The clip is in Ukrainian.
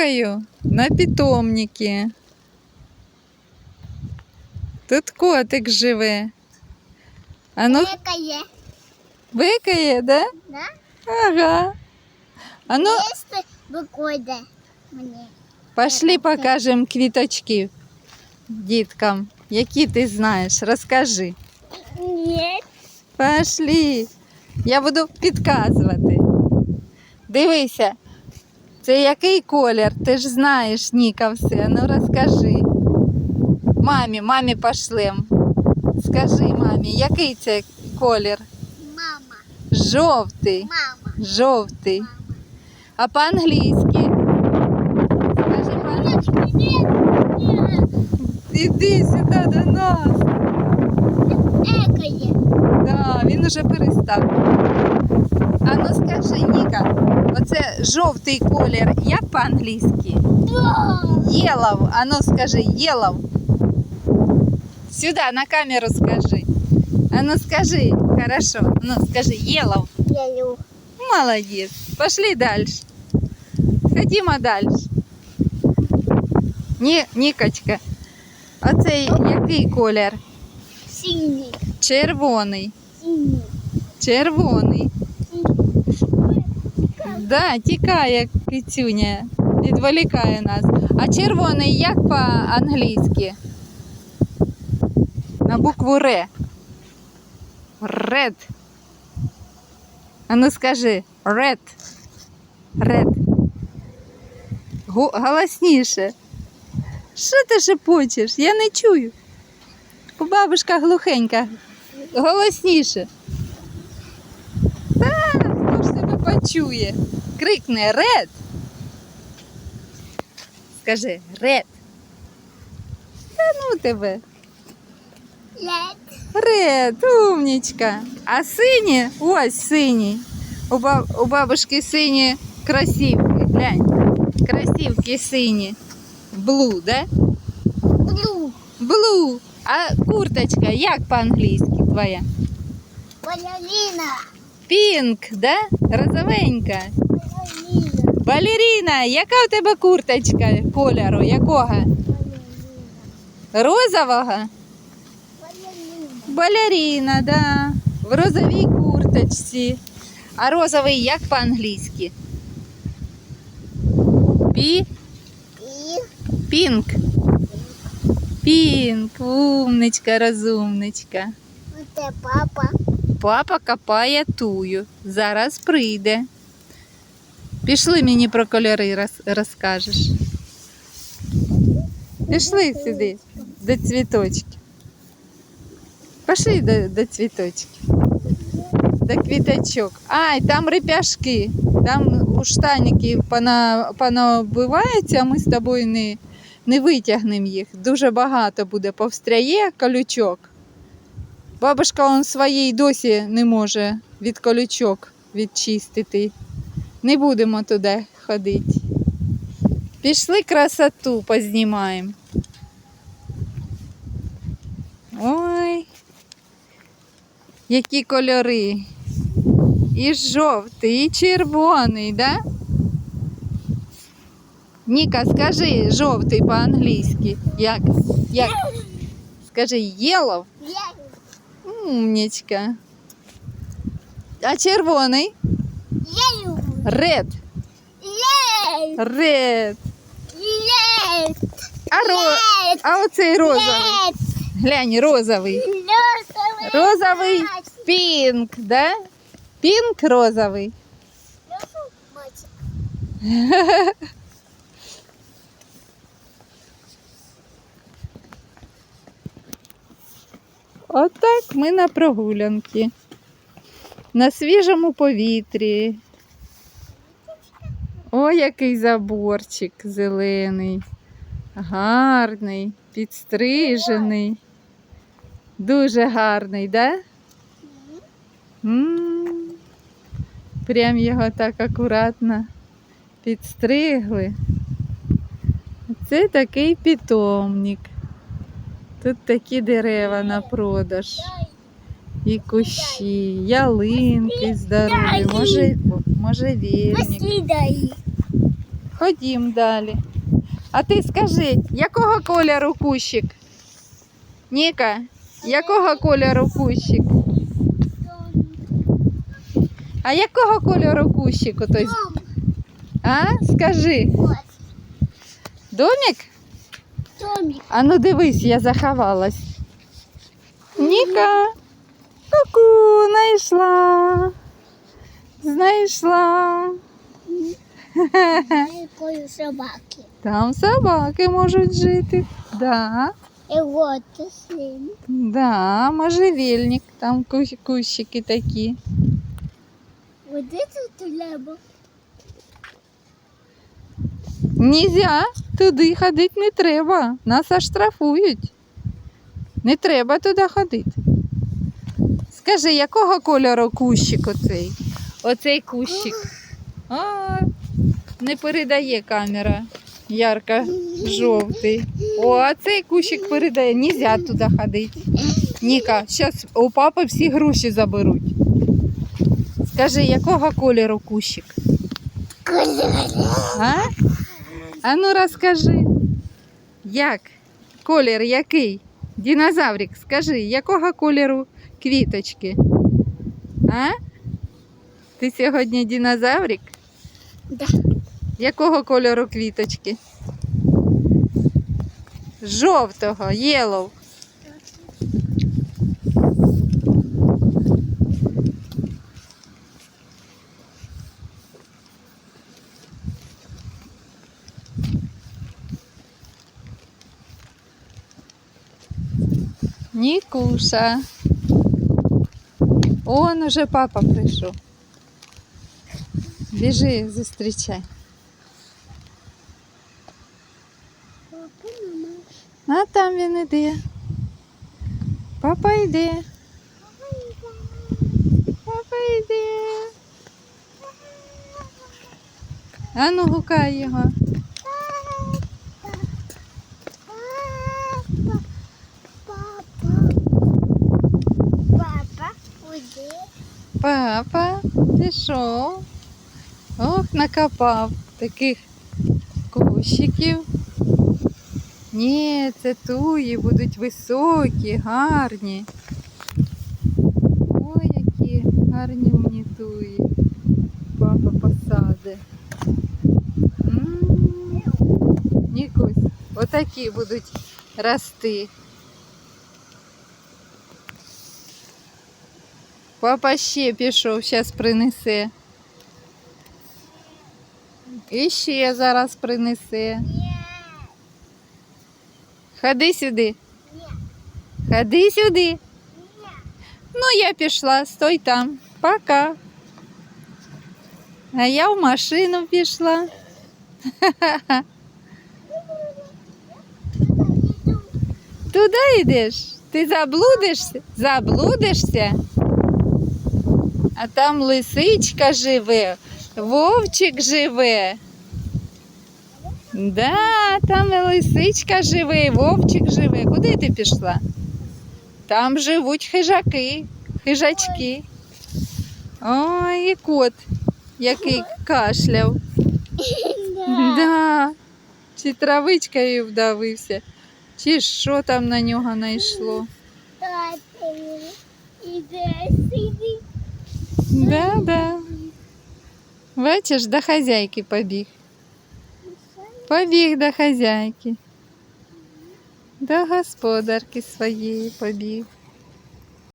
викаю на питомники. Тут котик живе. А ну, Якає, викає, да? да? Ага. А ну, виходить мені. пошли покажемо квіточки діткам. Які ти знаєш, розкажи. Ні. Пошли. Я буду підказувати. Дивися, це який колір? Ти ж знаєш, Ніка, все. Ну розкажи. Мамі, мамі пошлем. Скажи мамі, який це колір? Мама, Жовтий. мама, Жовтий. мама. А по-англійськи? Скажи по-англійськи. Іди сюди до нас. Екає. Да, він уже перестав. А ну скажи, Ніка, оце жовтий колір, як по-англійськи? Єлов. А ну скажи, єлов. Сюди, на камеру скажи. А ну скажи, хорошо. Ну скажи, єлов. Я люблю. Молодець. Пошли далі. Ходімо далі. Ні, Нікочка. Оцей який колір? Синій. Червоний. Синій. Червоний. Да, тікає кицюня. Відволікає нас. А червоний як по-англійськи? На букву Р. Red. А ну скажи. Red. Го- Голосніше. Що ти шепочеш? Я не чую. Бабушка глухенька. Голосніше. Та, хто ж тебе почує? Крикне ред. Скажи ред. Та ну тебе. Лед. Ред, умнічка. А сині, ось синій. У, баб, у бабушки сині кросівки. Глянь. Кросівки сині. Блу, да? Блю. Блу. А курточка як по-англійськи твоя? Балерина. Пінк, да? Розовенька. Балерина. Балеріна, яка у тебе курточка кольору? Якого? Розового? Балерина. Балеріна, да. В розовій курточці. А розовий як по-англійськи? Пі? Пінк. Пінк. Умничка, розумничка. оце папа. Папа копає тую. Зараз прийде. Пішли мені про кольори роз- розкажеш. Пішли сюди, до цвіточків. Пішли до, до цвіточків. До квіточок. Ай, там репяшки. Там у штаніки понабиваються, а ми з тобою не, не витягнемо їх. Дуже багато буде. Повстряє колючок. Бабушка он своїй досі не може від колючок відчистити. Не будемо туди ходити. Пішли красоту познімаємо. Ой, які кольори. І жовтий, і червоний, да? Ніка, скажи жовтий по-англійськи. Як? Як? Скажи yellow. Умнічка. А червоний? Я люблю. Red. Red. А, ро... А оцей розовий. Глянь, розовий. Розовий. Розовий. Пінк, да? Пінк розовий. Отак ми на прогулянці. На свіжому повітрі. О, який заборчик зелений. Гарний, підстрижений. Дуже гарний, да? М, Прям його так акуратно підстригли. Це такий питомник. Тут такі дерева на продаж. І кущі, ялинки здорові, може, можжевельник. Послідай. Ходім далі. А ти скажи, якого кольору кущик? Ніка, якого кольору кущик? А якого кольору кущик отой? А? Скажи. Домик? Домик. А ну дивись, я заховалась. Ніка. Ку-ку, знайшла. Знайшла. Такої собаки. Там собаки можуть жити. Да, І вот з да, можжевельник. Там кущики такі. Вот це треба. Нельзя, туди ходити не треба. Нас аж штрафують. Не треба туди ходити. Скажи, якого кольору кущик оцей? Оцей кущик. А, не передає камера. Ярко жовтий. О, а цей кущик передає. Нельзя туди ходити. Ніка, зараз у папи всі гроші заберуть. Скажи, якого кольору кущик? А? А ну розкажи. Як? Колір який? Динозаврик, скажи, якого кольору квіточки? А? Ти сьогодні динозаврик? Да. Якого кольору квіточки? Жовтого, єлоу. Нікуша. Он уже папа прийшов. Біжи, зустрічай. А там він іде. Папа йде. Папа йде. А ну гукай його. Папа, пішов. Ох, накопав таких кущиків. Ні, це туї будуть високі, гарні. Ой, які гарні мені туї. Папа посаде. М, Нікусь, отакі будуть рости. Папа ще пішов, зараз принесе. І ще зараз принесе. Ні. Ходи сюди. Ні. Ходи сюди. Ні. Ну, я пішла, стой там. Пока. А я в машину пішла. Туди йдеш? Ти заблудишся? Заблудишся? А там лисичка живе, вовчик живе. Да, там і лисичка живе, і вовчик живе. Куди ти пішла? Там живуть хижаки, хижачки. Ой, і кот, який кашляв. Да. Чи травичкою вдавився, чи що там на нього найшло. Да, да. Бачиш, до хазяйки побіг. Побіг до хазяйки. До господарки своєї побіг.